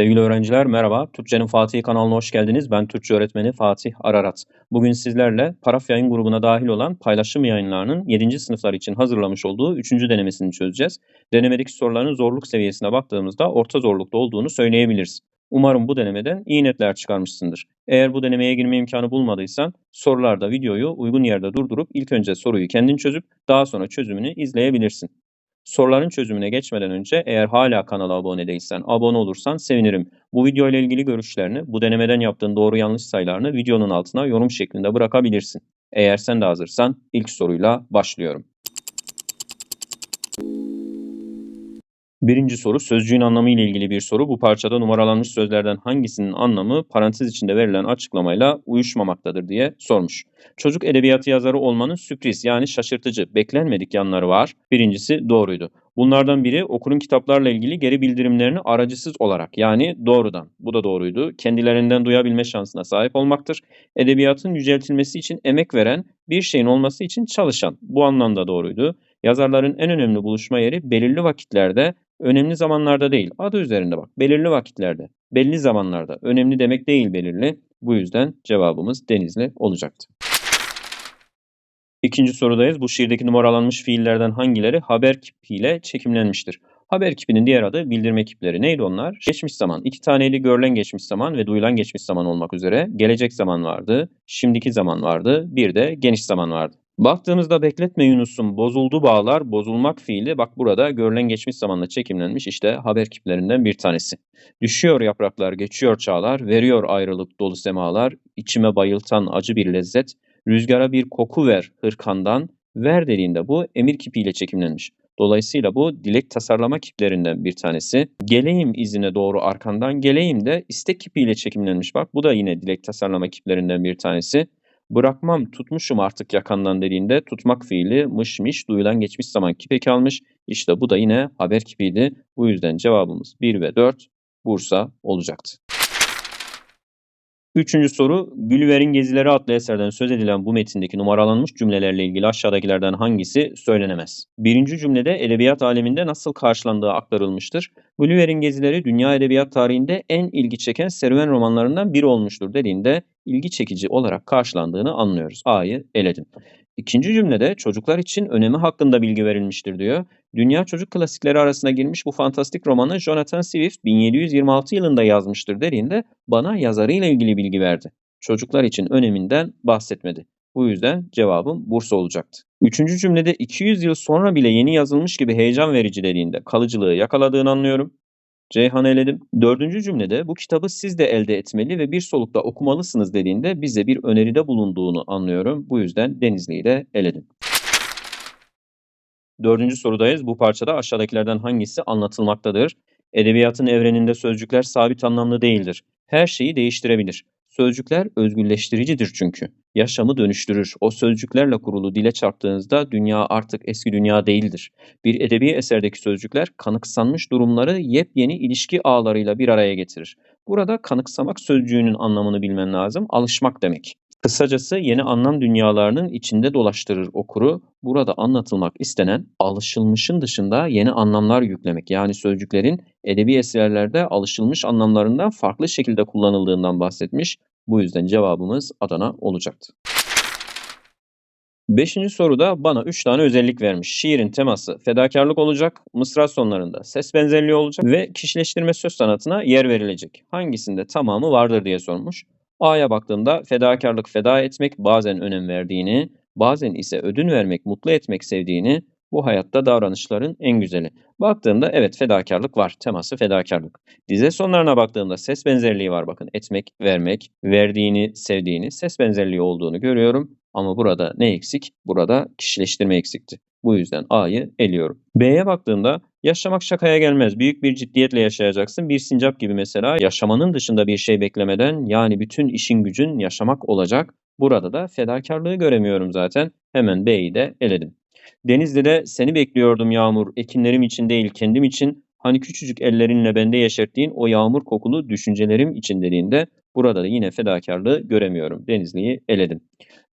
Sevgili öğrenciler merhaba. Türkçenin Fatih kanalına hoş geldiniz. Ben Türkçe öğretmeni Fatih Ararat. Bugün sizlerle Paraf Yayın grubuna dahil olan paylaşım yayınlarının 7. sınıflar için hazırlamış olduğu 3. denemesini çözeceğiz. Denemedeki soruların zorluk seviyesine baktığımızda orta zorlukta olduğunu söyleyebiliriz. Umarım bu denemeden iyi netler çıkarmışsındır. Eğer bu denemeye girme imkanı bulmadıysan sorularda videoyu uygun yerde durdurup ilk önce soruyu kendin çözüp daha sonra çözümünü izleyebilirsin. Soruların çözümüne geçmeden önce eğer hala kanala abone değilsen, abone olursan sevinirim. Bu video ile ilgili görüşlerini, bu denemeden yaptığın doğru yanlış sayılarını videonun altına yorum şeklinde bırakabilirsin. Eğer sen de hazırsan ilk soruyla başlıyorum. Birinci soru sözcüğün anlamı ile ilgili bir soru. Bu parçada numaralanmış sözlerden hangisinin anlamı parantez içinde verilen açıklamayla uyuşmamaktadır diye sormuş. Çocuk edebiyatı yazarı olmanın sürpriz yani şaşırtıcı, beklenmedik yanları var. Birincisi doğruydu. Bunlardan biri okurun kitaplarla ilgili geri bildirimlerini aracısız olarak yani doğrudan, bu da doğruydu, kendilerinden duyabilme şansına sahip olmaktır. Edebiyatın yüceltilmesi için emek veren, bir şeyin olması için çalışan, bu anlamda doğruydu. Yazarların en önemli buluşma yeri belirli vakitlerde, önemli zamanlarda değil. Adı üzerinde bak. Belirli vakitlerde, belli zamanlarda. Önemli demek değil belirli. Bu yüzden cevabımız Denizli olacaktı. İkinci sorudayız. Bu şiirdeki numaralanmış fiillerden hangileri haber kipiyle çekimlenmiştir? Haber kipinin diğer adı bildirme kipleri. Neydi onlar? Geçmiş zaman. İki taneydi görülen geçmiş zaman ve duyulan geçmiş zaman olmak üzere. Gelecek zaman vardı, şimdiki zaman vardı, bir de geniş zaman vardı. Baktığımızda bekletme Yunus'un bozuldu bağlar, bozulmak fiili bak burada görülen geçmiş zamanla çekimlenmiş işte haber kiplerinden bir tanesi. Düşüyor yapraklar, geçiyor çağlar, veriyor ayrılık dolu semalar, içime bayıltan acı bir lezzet, rüzgara bir koku ver hırkandan, ver dediğinde bu emir kipiyle çekimlenmiş. Dolayısıyla bu dilek tasarlama kiplerinden bir tanesi. Geleyim izine doğru arkandan geleyim de istek kipiyle çekimlenmiş. Bak bu da yine dilek tasarlama kiplerinden bir tanesi. Bırakmam tutmuşum artık yakandan dediğinde tutmak fiili mışmış duyulan geçmiş zaman kipeki almış. İşte bu da yine haber kipiydi. Bu yüzden cevabımız 1 ve 4 Bursa olacaktı. Üçüncü soru, Gülver'in Gezileri adlı eserden söz edilen bu metindeki numaralanmış cümlelerle ilgili aşağıdakilerden hangisi söylenemez? Birinci cümlede edebiyat aleminde nasıl karşılandığı aktarılmıştır. Gülver'in Gezileri dünya edebiyat tarihinde en ilgi çeken serüven romanlarından biri olmuştur dediğinde ilgi çekici olarak karşılandığını anlıyoruz. A'yı eledim. İkinci cümlede çocuklar için önemi hakkında bilgi verilmiştir diyor. Dünya çocuk klasikleri arasına girmiş bu fantastik romanı Jonathan Swift 1726 yılında yazmıştır dediğinde bana yazarıyla ilgili bilgi verdi. Çocuklar için öneminden bahsetmedi. Bu yüzden cevabım Bursa olacaktı. Üçüncü cümlede 200 yıl sonra bile yeni yazılmış gibi heyecan verici dediğinde kalıcılığı yakaladığını anlıyorum. Ceyhan eledim. Dördüncü cümlede bu kitabı siz de elde etmeli ve bir solukta okumalısınız dediğinde bize bir öneride bulunduğunu anlıyorum. Bu yüzden Denizli'yi de eledim. Dördüncü sorudayız. Bu parçada aşağıdakilerden hangisi anlatılmaktadır? Edebiyatın evreninde sözcükler sabit anlamlı değildir. Her şeyi değiştirebilir. Sözcükler özgürleştiricidir çünkü. Yaşamı dönüştürür. O sözcüklerle kurulu dile çarptığınızda dünya artık eski dünya değildir. Bir edebi eserdeki sözcükler kanıksanmış durumları yepyeni ilişki ağlarıyla bir araya getirir. Burada kanıksamak sözcüğünün anlamını bilmen lazım. Alışmak demek. Kısacası yeni anlam dünyalarının içinde dolaştırır okuru. Burada anlatılmak istenen alışılmışın dışında yeni anlamlar yüklemek. Yani sözcüklerin edebi eserlerde alışılmış anlamlarından farklı şekilde kullanıldığından bahsetmiş. Bu yüzden cevabımız Adana olacaktı. Beşinci soruda bana üç tane özellik vermiş. Şiirin teması fedakarlık olacak, mısra sonlarında ses benzerliği olacak ve kişileştirme söz sanatına yer verilecek. Hangisinde tamamı vardır diye sormuş. A'ya baktığımda fedakarlık feda etmek bazen önem verdiğini, bazen ise ödün vermek, mutlu etmek sevdiğini, bu hayatta davranışların en güzeli. Baktığımda evet fedakarlık var. Teması fedakarlık. Dize sonlarına baktığımda ses benzerliği var bakın. Etmek, vermek, verdiğini, sevdiğini, ses benzerliği olduğunu görüyorum. Ama burada ne eksik? Burada kişileştirme eksikti. Bu yüzden A'yı eliyorum. B'ye baktığımda yaşamak şakaya gelmez. Büyük bir ciddiyetle yaşayacaksın. Bir sincap gibi mesela yaşamanın dışında bir şey beklemeden yani bütün işin gücün yaşamak olacak. Burada da fedakarlığı göremiyorum zaten. Hemen B'yi de eledim. Denizli'de seni bekliyordum yağmur. Ekinlerim için değil kendim için. Hani küçücük ellerinle bende yeşerttiğin o yağmur kokulu düşüncelerim için dediğinde burada da yine fedakarlığı göremiyorum. Denizli'yi eledim.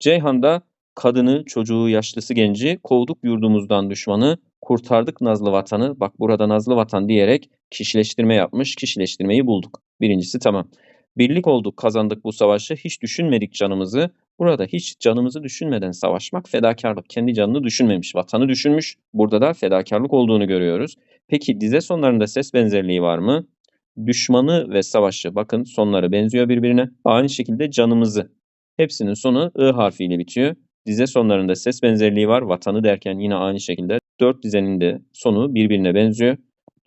Ceyhan'da kadını, çocuğu, yaşlısı, genci kovduk yurdumuzdan düşmanı. kurtardık nazlı vatanı. Bak burada nazlı vatan diyerek kişileştirme yapmış. Kişileştirmeyi bulduk. Birincisi tamam. Birlik olduk, kazandık bu savaşı. Hiç düşünmedik canımızı. Burada hiç canımızı düşünmeden savaşmak fedakarlık. Kendi canını düşünmemiş, vatanı düşünmüş. Burada da fedakarlık olduğunu görüyoruz. Peki dize sonlarında ses benzerliği var mı? Düşmanı ve savaşı bakın sonları benziyor birbirine. Aynı şekilde canımızı. Hepsinin sonu I harfiyle bitiyor. Dize sonlarında ses benzerliği var. Vatanı derken yine aynı şekilde. Dört dizenin de sonu birbirine benziyor.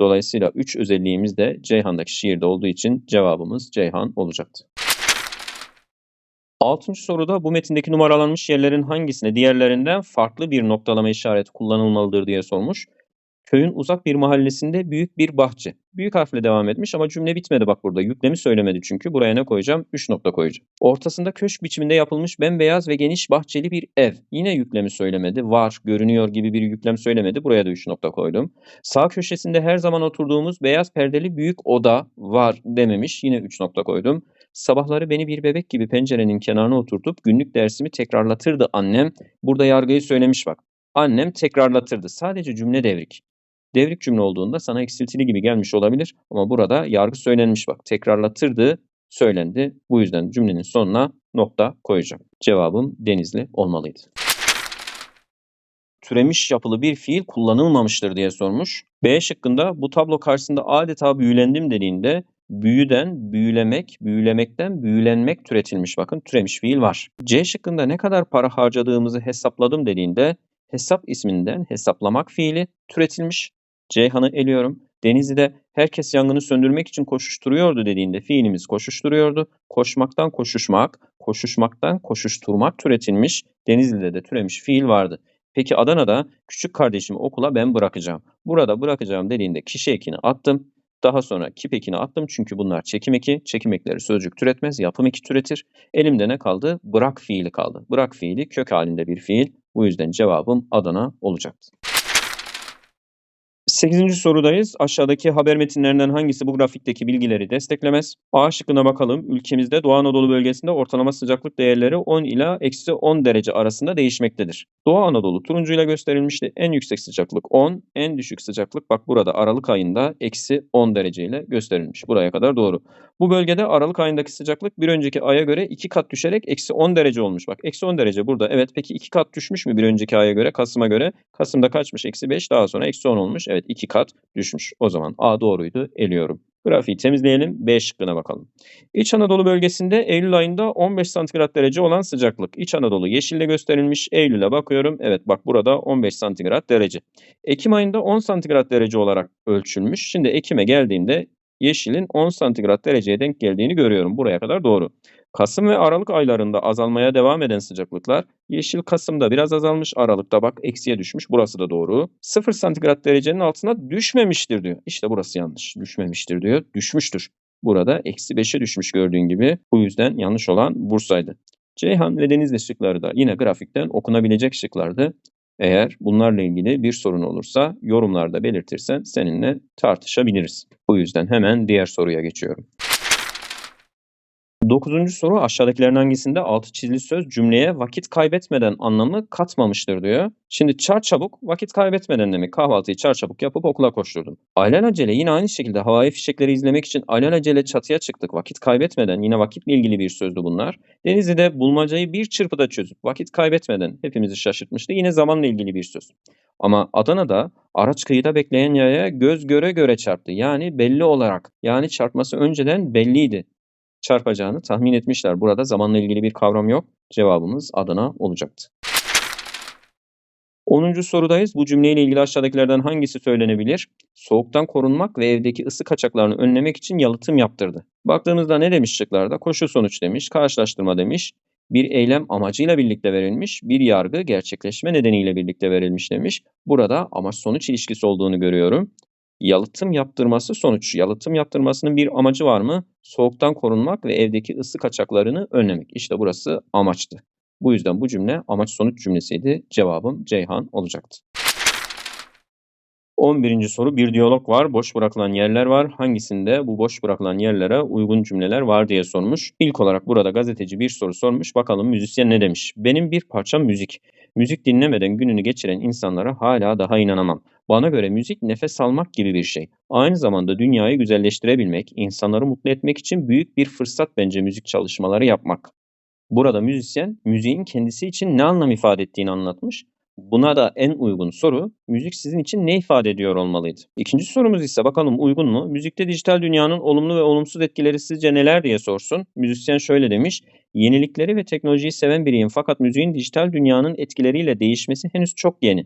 Dolayısıyla 3 özelliğimiz de Ceyhan'daki şiirde olduğu için cevabımız Ceyhan olacaktı. Altıncı soruda bu metindeki numaralanmış yerlerin hangisine diğerlerinden farklı bir noktalama işareti kullanılmalıdır diye sormuş. Köyün uzak bir mahallesinde büyük bir bahçe. Büyük harfle devam etmiş ama cümle bitmedi bak burada. Yüklemi söylemedi çünkü. Buraya ne koyacağım? 3 nokta koyacağım. Ortasında köşk biçiminde yapılmış bembeyaz ve geniş bahçeli bir ev. Yine yüklemi söylemedi. Var, görünüyor gibi bir yüklem söylemedi. Buraya da 3 nokta koydum. Sağ köşesinde her zaman oturduğumuz beyaz perdeli büyük oda var dememiş. Yine 3 nokta koydum. Sabahları beni bir bebek gibi pencerenin kenarına oturtup günlük dersimi tekrarlatırdı annem. Burada yargıyı söylemiş bak. Annem tekrarlatırdı. Sadece cümle devrik. Devrik cümle olduğunda sana eksiltili gibi gelmiş olabilir ama burada yargı söylenmiş bak. Tekrarlatırdı söylendi. Bu yüzden cümlenin sonuna nokta koyacağım. Cevabım Denizli olmalıydı. Türemiş yapılı bir fiil kullanılmamıştır diye sormuş. B şıkkında bu tablo karşısında adeta büyülendim dediğinde büyüden büyülemek, büyülemekten büyülenmek türetilmiş. Bakın türemiş fiil var. C şıkkında ne kadar para harcadığımızı hesapladım dediğinde hesap isminden hesaplamak fiili türetilmiş. Ceyhan'ı eliyorum. Denizli'de herkes yangını söndürmek için koşuşturuyordu dediğinde fiilimiz koşuşturuyordu. Koşmaktan koşuşmak, koşuşmaktan koşuşturmak türetilmiş. Denizli'de de türemiş fiil vardı. Peki Adana'da küçük kardeşimi okula ben bırakacağım. Burada bırakacağım dediğinde kişi ekini attım. Daha sonra kip ekini attım çünkü bunlar çekim eki. Çekim ekleri sözcük türetmez, yapım eki türetir. Elimde ne kaldı? Bırak fiili kaldı. Bırak fiili kök halinde bir fiil. Bu yüzden cevabım Adana olacaktı. 8. sorudayız. Aşağıdaki haber metinlerinden hangisi bu grafikteki bilgileri desteklemez? A şıkkına bakalım. Ülkemizde Doğu Anadolu bölgesinde ortalama sıcaklık değerleri 10 ila eksi 10 derece arasında değişmektedir. Doğu Anadolu turuncuyla gösterilmişti. En yüksek sıcaklık 10, en düşük sıcaklık bak burada Aralık ayında eksi 10 dereceyle gösterilmiş. Buraya kadar doğru. Bu bölgede Aralık ayındaki sıcaklık bir önceki aya göre 2 kat düşerek eksi 10 derece olmuş. Bak eksi 10 derece burada. Evet peki 2 kat düşmüş mü bir önceki aya göre? Kasım'a göre. Kasım'da kaçmış? Eksi 5 daha sonra eksi 10 olmuş. Evet 2 kat düşmüş. O zaman A doğruydu. Eliyorum. Grafiği temizleyelim. B şıkkına bakalım. İç Anadolu bölgesinde Eylül ayında 15 santigrat derece olan sıcaklık. İç Anadolu yeşille gösterilmiş. Eylül'e bakıyorum. Evet bak burada 15 santigrat derece. Ekim ayında 10 santigrat derece olarak ölçülmüş. Şimdi Ekim'e geldiğimde yeşilin 10 santigrat dereceye denk geldiğini görüyorum. Buraya kadar doğru. Kasım ve Aralık aylarında azalmaya devam eden sıcaklıklar yeşil Kasım'da biraz azalmış, Aralık'ta bak eksiye düşmüş. Burası da doğru. 0 santigrat derecenin altına düşmemiştir diyor. İşte burası yanlış. Düşmemiştir diyor. Düşmüştür. Burada eksi 5'e düşmüş gördüğün gibi. Bu yüzden yanlış olan Bursa'ydı. Ceyhan ve Denizli şıkları da yine grafikten okunabilecek şıklardı. Eğer bunlarla ilgili bir sorun olursa yorumlarda belirtirsen seninle tartışabiliriz. Bu yüzden hemen diğer soruya geçiyorum. Dokuzuncu soru aşağıdakilerin hangisinde altı çizili söz cümleye vakit kaybetmeden anlamı katmamıştır diyor. Şimdi çar çabuk vakit kaybetmeden demek kahvaltıyı çar çabuk yapıp okula koşturdum. Alelacele yine aynı şekilde havai fişekleri izlemek için alelacele çatıya çıktık vakit kaybetmeden yine vakitle ilgili bir sözdü bunlar. Denizli'de bulmacayı bir çırpıda çözüp vakit kaybetmeden hepimizi şaşırtmıştı yine zamanla ilgili bir söz. Ama Adana'da araç kıyıda bekleyen yaya göz göre göre çarptı. Yani belli olarak yani çarpması önceden belliydi çarpacağını tahmin etmişler. Burada zamanla ilgili bir kavram yok. Cevabımız Adana olacaktı. 10. sorudayız. Bu cümleyle ilgili aşağıdakilerden hangisi söylenebilir? Soğuktan korunmak ve evdeki ısı kaçaklarını önlemek için yalıtım yaptırdı. Baktığımızda ne demiş şıklarda? Koşu sonuç demiş, karşılaştırma demiş. Bir eylem amacıyla birlikte verilmiş, bir yargı gerçekleşme nedeniyle birlikte verilmiş demiş. Burada amaç sonuç ilişkisi olduğunu görüyorum. Yalıtım yaptırması sonuç. Yalıtım yaptırmasının bir amacı var mı? Soğuktan korunmak ve evdeki ısı kaçaklarını önlemek. İşte burası amaçtı. Bu yüzden bu cümle amaç sonuç cümlesiydi. Cevabım Ceyhan olacaktı. 11. soru bir diyalog var. Boş bırakılan yerler var. Hangisinde bu boş bırakılan yerlere uygun cümleler var diye sormuş. İlk olarak burada gazeteci bir soru sormuş. Bakalım müzisyen ne demiş? Benim bir parçam müzik. Müzik dinlemeden gününü geçiren insanlara hala daha inanamam. Bana göre müzik nefes almak gibi bir şey. Aynı zamanda dünyayı güzelleştirebilmek, insanları mutlu etmek için büyük bir fırsat bence müzik çalışmaları yapmak. Burada müzisyen müziğin kendisi için ne anlam ifade ettiğini anlatmış. Buna da en uygun soru müzik sizin için ne ifade ediyor olmalıydı? İkinci sorumuz ise bakalım uygun mu? Müzikte dijital dünyanın olumlu ve olumsuz etkileri sizce neler diye sorsun. Müzisyen şöyle demiş. Yenilikleri ve teknolojiyi seven biriyim fakat müziğin dijital dünyanın etkileriyle değişmesi henüz çok yeni.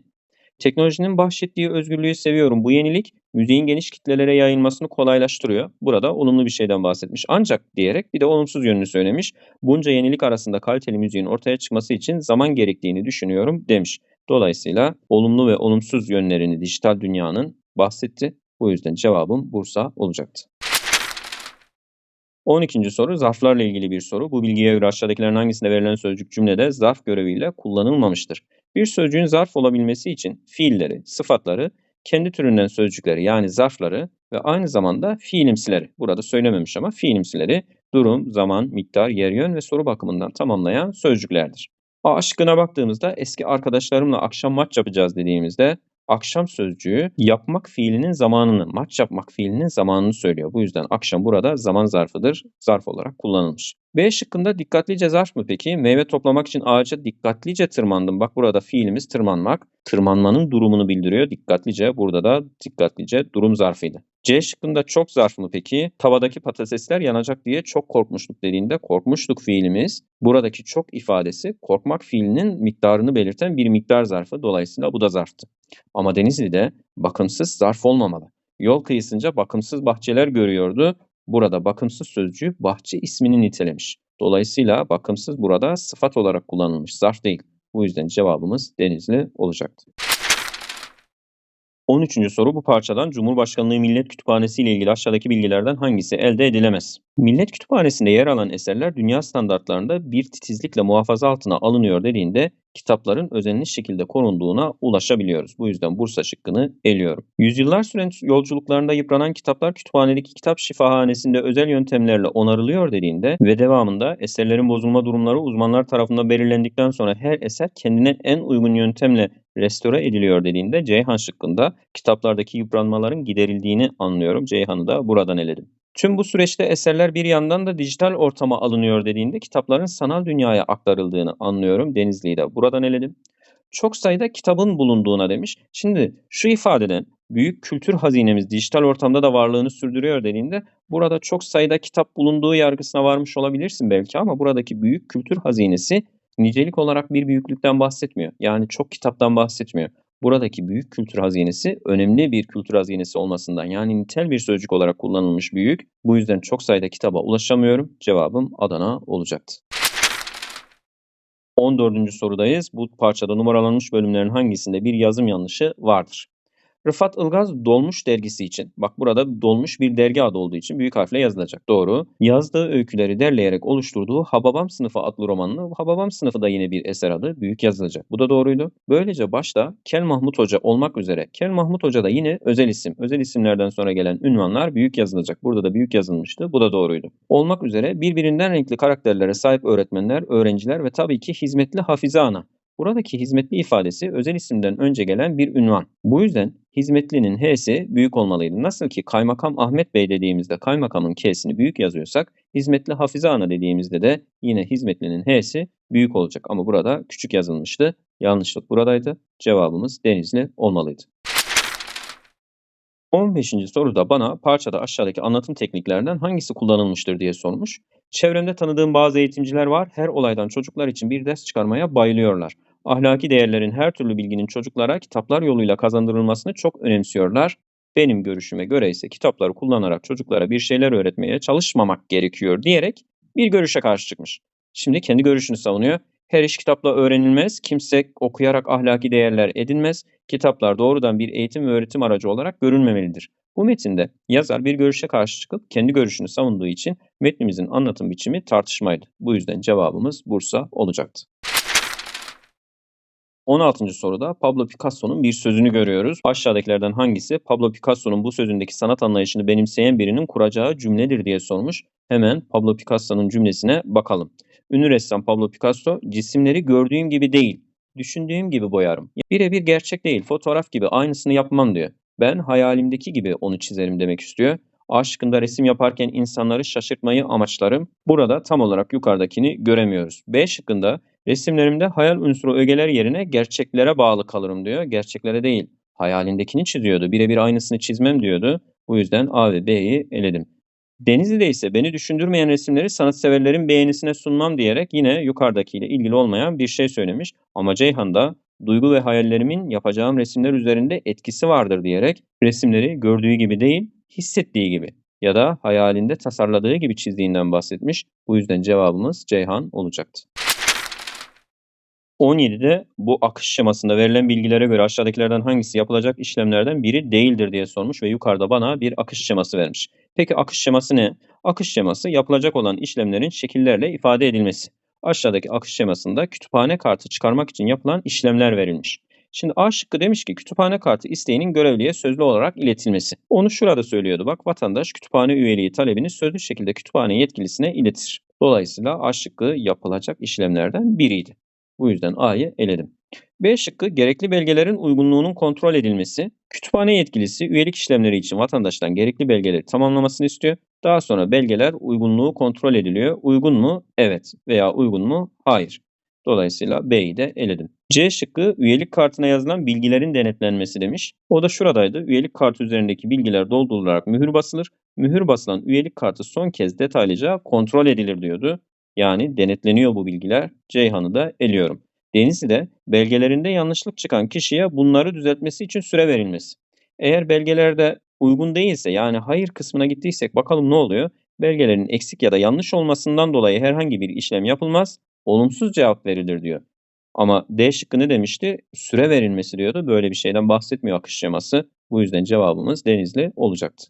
Teknolojinin bahşettiği özgürlüğü seviyorum. Bu yenilik müziğin geniş kitlelere yayılmasını kolaylaştırıyor. Burada olumlu bir şeyden bahsetmiş. Ancak diyerek bir de olumsuz yönünü söylemiş. Bunca yenilik arasında kaliteli müziğin ortaya çıkması için zaman gerektiğini düşünüyorum demiş. Dolayısıyla olumlu ve olumsuz yönlerini dijital dünyanın bahsetti. Bu yüzden cevabım Bursa olacaktı. 12. soru zarflarla ilgili bir soru. Bu bilgiye göre aşağıdakilerin hangisinde verilen sözcük cümlede zarf göreviyle kullanılmamıştır? Bir sözcüğün zarf olabilmesi için fiilleri, sıfatları, kendi türünden sözcükleri yani zarfları ve aynı zamanda fiilimsileri, burada söylememiş ama fiilimsileri durum, zaman, miktar, yer, yön ve soru bakımından tamamlayan sözcüklerdir. A şıkkına baktığımızda eski arkadaşlarımla akşam maç yapacağız dediğimizde akşam sözcüğü yapmak fiilinin zamanını, maç yapmak fiilinin zamanını söylüyor. Bu yüzden akşam burada zaman zarfıdır, zarf olarak kullanılmış. B şıkkında dikkatlice zarf mı peki? Meyve toplamak için ağaca dikkatlice tırmandım. Bak burada fiilimiz tırmanmak. Tırmanmanın durumunu bildiriyor. Dikkatlice burada da dikkatlice durum zarfıydı. C şıkkında çok zarf mı peki? Tavadaki patatesler yanacak diye çok korkmuştuk dediğinde korkmuştuk fiilimiz. Buradaki çok ifadesi korkmak fiilinin miktarını belirten bir miktar zarfı. Dolayısıyla bu da zarftı. Ama Denizli'de bakımsız zarf olmamalı. Yol kıyısınca bakımsız bahçeler görüyordu. Burada bakımsız sözcüğü bahçe ismini nitelemiş. Dolayısıyla bakımsız burada sıfat olarak kullanılmış, zarf değil. Bu yüzden cevabımız Denizli olacaktı. 13. soru bu parçadan Cumhurbaşkanlığı Millet Kütüphanesi ile ilgili aşağıdaki bilgilerden hangisi elde edilemez? Millet Kütüphanesi'nde yer alan eserler dünya standartlarında bir titizlikle muhafaza altına alınıyor dediğinde kitapların özenli şekilde korunduğuna ulaşabiliyoruz. Bu yüzden Bursa şıkkını eliyorum. Yüzyıllar süren yolculuklarında yıpranan kitaplar kütüphanedeki kitap şifahanesinde özel yöntemlerle onarılıyor dediğinde ve devamında eserlerin bozulma durumları uzmanlar tarafından belirlendikten sonra her eser kendine en uygun yöntemle restore ediliyor dediğinde Ceyhan şıkkında kitaplardaki yıpranmaların giderildiğini anlıyorum. Ceyhan'ı da buradan eledim. Tüm bu süreçte eserler bir yandan da dijital ortama alınıyor dediğinde kitapların sanal dünyaya aktarıldığını anlıyorum. Denizli'yi de buradan eledim. Çok sayıda kitabın bulunduğuna demiş. Şimdi şu ifadeden büyük kültür hazinemiz dijital ortamda da varlığını sürdürüyor dediğinde burada çok sayıda kitap bulunduğu yargısına varmış olabilirsin belki ama buradaki büyük kültür hazinesi nicelik olarak bir büyüklükten bahsetmiyor. Yani çok kitaptan bahsetmiyor buradaki büyük kültür hazinesi önemli bir kültür hazinesi olmasından yani nitel bir sözcük olarak kullanılmış büyük. Bu yüzden çok sayıda kitaba ulaşamıyorum. Cevabım Adana olacaktı. 14. sorudayız. Bu parçada numaralanmış bölümlerin hangisinde bir yazım yanlışı vardır? Rıfat Ilgaz Dolmuş dergisi için. Bak burada dolmuş bir dergi adı olduğu için büyük harfle yazılacak. Doğru. Yazdığı öyküleri derleyerek oluşturduğu Hababam sınıfı adlı romanını Hababam sınıfı da yine bir eser adı büyük yazılacak. Bu da doğruydu. Böylece başta Kel Mahmut Hoca olmak üzere Kel Mahmut Hoca da yine özel isim. Özel isimlerden sonra gelen ünvanlar büyük yazılacak. Burada da büyük yazılmıştı. Bu da doğruydu. Olmak üzere birbirinden renkli karakterlere sahip öğretmenler, öğrenciler ve tabii ki hizmetli hafize ana. Buradaki hizmetli ifadesi özel isimden önce gelen bir ünvan. Bu yüzden hizmetlinin H'si büyük olmalıydı. Nasıl ki kaymakam Ahmet Bey dediğimizde kaymakamın K'sini büyük yazıyorsak hizmetli Hafize Ana dediğimizde de yine hizmetlinin H'si büyük olacak. Ama burada küçük yazılmıştı. Yanlışlık buradaydı. Cevabımız Denizli olmalıydı. 15. soruda bana parçada aşağıdaki anlatım tekniklerden hangisi kullanılmıştır diye sormuş. Çevremde tanıdığım bazı eğitimciler var. Her olaydan çocuklar için bir ders çıkarmaya bayılıyorlar. Ahlaki değerlerin her türlü bilginin çocuklara kitaplar yoluyla kazandırılmasını çok önemsiyorlar. Benim görüşüme göre ise kitapları kullanarak çocuklara bir şeyler öğretmeye çalışmamak gerekiyor diyerek bir görüşe karşı çıkmış. Şimdi kendi görüşünü savunuyor. Her iş kitapla öğrenilmez, kimse okuyarak ahlaki değerler edinmez, kitaplar doğrudan bir eğitim ve öğretim aracı olarak görülmemelidir. Bu metinde yazar bir görüşe karşı çıkıp kendi görüşünü savunduğu için metnimizin anlatım biçimi tartışmaydı. Bu yüzden cevabımız Bursa olacaktı. 16. soruda Pablo Picasso'nun bir sözünü görüyoruz. Aşağıdakilerden hangisi Pablo Picasso'nun bu sözündeki sanat anlayışını benimseyen birinin kuracağı cümledir diye sormuş. Hemen Pablo Picasso'nun cümlesine bakalım. Ünlü ressam Pablo Picasso, cisimleri gördüğüm gibi değil, Düşündüğüm gibi boyarım. Birebir gerçek değil, fotoğraf gibi aynısını yapmam diyor. Ben hayalimdeki gibi onu çizerim demek istiyor. A şıkkında resim yaparken insanları şaşırtmayı amaçlarım. Burada tam olarak yukarıdakini göremiyoruz. B şıkkında resimlerimde hayal unsuru ögeler yerine gerçeklere bağlı kalırım diyor. Gerçeklere değil. Hayalindekini çiziyordu. Birebir aynısını çizmem diyordu. Bu yüzden A ve B'yi eledim. Denizli'de ise beni düşündürmeyen resimleri sanatseverlerin beğenisine sunmam diyerek yine yukarıdakiyle ilgili olmayan bir şey söylemiş. Ama Ceyhan'da duygu ve hayallerimin yapacağım resimler üzerinde etkisi vardır diyerek resimleri gördüğü gibi değil, hissettiği gibi ya da hayalinde tasarladığı gibi çizdiğinden bahsetmiş. Bu yüzden cevabımız Ceyhan olacaktı. 17'de bu akış şemasında verilen bilgilere göre aşağıdakilerden hangisi yapılacak işlemlerden biri değildir diye sormuş ve yukarıda bana bir akış şeması vermiş. Peki akış şeması ne? Akış şeması yapılacak olan işlemlerin şekillerle ifade edilmesi. Aşağıdaki akış şemasında kütüphane kartı çıkarmak için yapılan işlemler verilmiş. Şimdi A şıkkı demiş ki kütüphane kartı isteğinin görevliye sözlü olarak iletilmesi. Onu şurada söylüyordu bak vatandaş kütüphane üyeliği talebini sözlü şekilde kütüphane yetkilisine iletir. Dolayısıyla A şıkkı yapılacak işlemlerden biriydi. Bu yüzden A'yı eledim. B şıkkı gerekli belgelerin uygunluğunun kontrol edilmesi. Kütüphane yetkilisi üyelik işlemleri için vatandaştan gerekli belgeleri tamamlamasını istiyor. Daha sonra belgeler uygunluğu kontrol ediliyor. Uygun mu? Evet. Veya uygun mu? Hayır. Dolayısıyla B'yi de eledim. C şıkkı üyelik kartına yazılan bilgilerin denetlenmesi demiş. O da şuradaydı. Üyelik kartı üzerindeki bilgiler doldurularak mühür basılır. Mühür basılan üyelik kartı son kez detaylıca kontrol edilir diyordu. Yani denetleniyor bu bilgiler. Ceyhan'ı da eliyorum. Denizli'de belgelerinde yanlışlık çıkan kişiye bunları düzeltmesi için süre verilmesi. Eğer belgelerde uygun değilse yani hayır kısmına gittiysek bakalım ne oluyor? Belgelerin eksik ya da yanlış olmasından dolayı herhangi bir işlem yapılmaz, olumsuz cevap verilir diyor. Ama D şıkkı ne demişti? Süre verilmesi diyordu. Böyle bir şeyden bahsetmiyor akış şeması. Bu yüzden cevabımız Denizli olacaktı.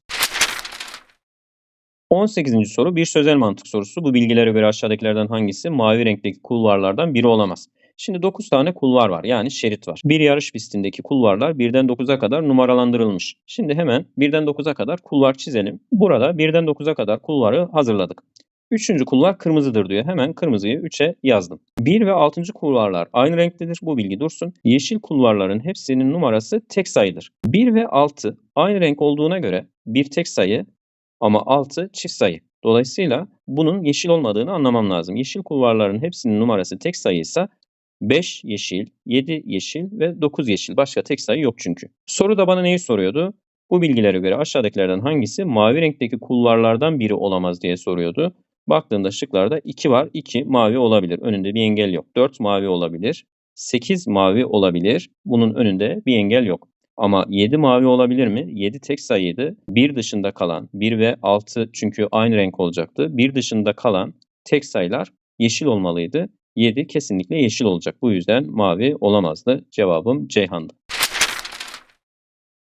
18. soru bir sözel mantık sorusu. Bu bilgilere göre aşağıdakilerden hangisi mavi renkteki kulvarlardan biri olamaz? Şimdi 9 tane kulvar var yani şerit var. Bir yarış pistindeki kulvarlar 1'den 9'a kadar numaralandırılmış. Şimdi hemen 1'den 9'a kadar kulvar çizelim. Burada 1'den 9'a kadar kulvarı hazırladık. Üçüncü kulvar kırmızıdır diyor. Hemen kırmızıyı 3'e yazdım. 1 ve 6. kulvarlar aynı renktedir. Bu bilgi dursun. Yeşil kulvarların hepsinin numarası tek sayıdır. 1 ve 6 aynı renk olduğuna göre bir tek sayı ama 6 çift sayı. Dolayısıyla bunun yeşil olmadığını anlamam lazım. Yeşil kulvarların hepsinin numarası tek sayıysa 5 yeşil, 7 yeşil ve 9 yeşil. Başka tek sayı yok çünkü. Soru da bana neyi soruyordu? Bu bilgilere göre aşağıdakilerden hangisi mavi renkteki kulvarlardan biri olamaz diye soruyordu. Baktığında şıklarda 2 var. 2 mavi olabilir. Önünde bir engel yok. 4 mavi olabilir. 8 mavi olabilir. Bunun önünde bir engel yok. Ama 7 mavi olabilir mi? 7 tek sayıydı. 1 dışında kalan 1 ve 6 çünkü aynı renk olacaktı. 1 dışında kalan tek sayılar yeşil olmalıydı. 7 kesinlikle yeşil olacak. Bu yüzden mavi olamazdı. Cevabım Ceyhan'dı.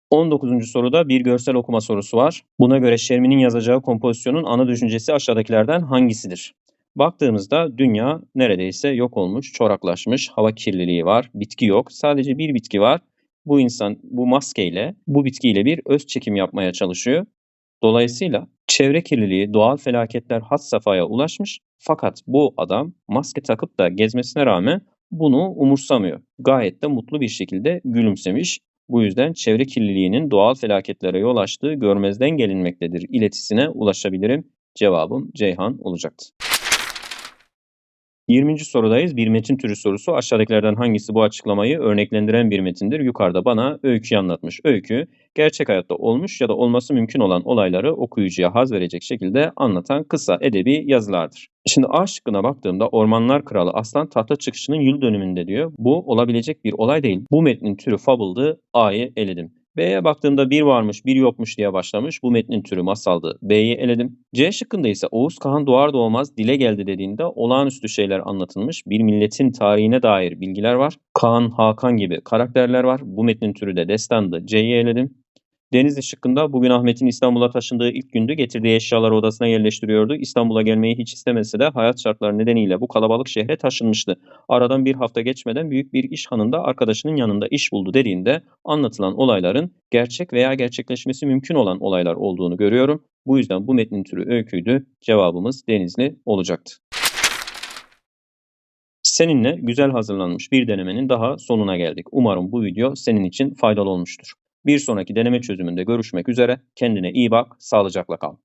19. soruda bir görsel okuma sorusu var. Buna göre Şermi'nin yazacağı kompozisyonun ana düşüncesi aşağıdakilerden hangisidir? Baktığımızda dünya neredeyse yok olmuş, çoraklaşmış, hava kirliliği var, bitki yok. Sadece bir bitki var. Bu insan bu maskeyle, bu bitkiyle bir öz çekim yapmaya çalışıyor. Dolayısıyla çevre kirliliği, doğal felaketler had safhaya ulaşmış. Fakat bu adam maske takıp da gezmesine rağmen bunu umursamıyor. Gayet de mutlu bir şekilde gülümsemiş. Bu yüzden çevre kirliliğinin doğal felaketlere yol açtığı görmezden gelinmektedir iletisine ulaşabilirim. Cevabım Ceyhan olacaktı. 20. sorudayız. Bir metin türü sorusu. Aşağıdakilerden hangisi bu açıklamayı örneklendiren bir metindir? Yukarıda bana öyküyü anlatmış. Öykü, gerçek hayatta olmuş ya da olması mümkün olan olayları okuyucuya haz verecek şekilde anlatan kısa edebi yazılardır. Şimdi A şıkkına baktığımda Ormanlar Kralı Aslan tahta çıkışının yıl dönümünde diyor. Bu olabilecek bir olay değil. Bu metnin türü fable'dı. A'yı eledim. B'ye baktığımda bir varmış bir yokmuş diye başlamış. Bu metnin türü masaldı. B'yi eledim. C şıkkında ise Oğuz Kağan doğar doğmaz dile geldi dediğinde olağanüstü şeyler anlatılmış. Bir milletin tarihine dair bilgiler var. Kaan, Hakan gibi karakterler var. Bu metnin türü de destandı. C'yi eledim. Denizli şıkkında bugün Ahmet'in İstanbul'a taşındığı ilk gündü. Getirdiği eşyaları odasına yerleştiriyordu. İstanbul'a gelmeyi hiç istemese de hayat şartları nedeniyle bu kalabalık şehre taşınmıştı. Aradan bir hafta geçmeden büyük bir iş hanında arkadaşının yanında iş buldu dediğinde anlatılan olayların gerçek veya gerçekleşmesi mümkün olan olaylar olduğunu görüyorum. Bu yüzden bu metnin türü öyküydü. Cevabımız Denizli olacaktı. Seninle güzel hazırlanmış bir denemenin daha sonuna geldik. Umarım bu video senin için faydalı olmuştur. Bir sonraki deneme çözümünde görüşmek üzere. Kendine iyi bak, sağlıcakla kal.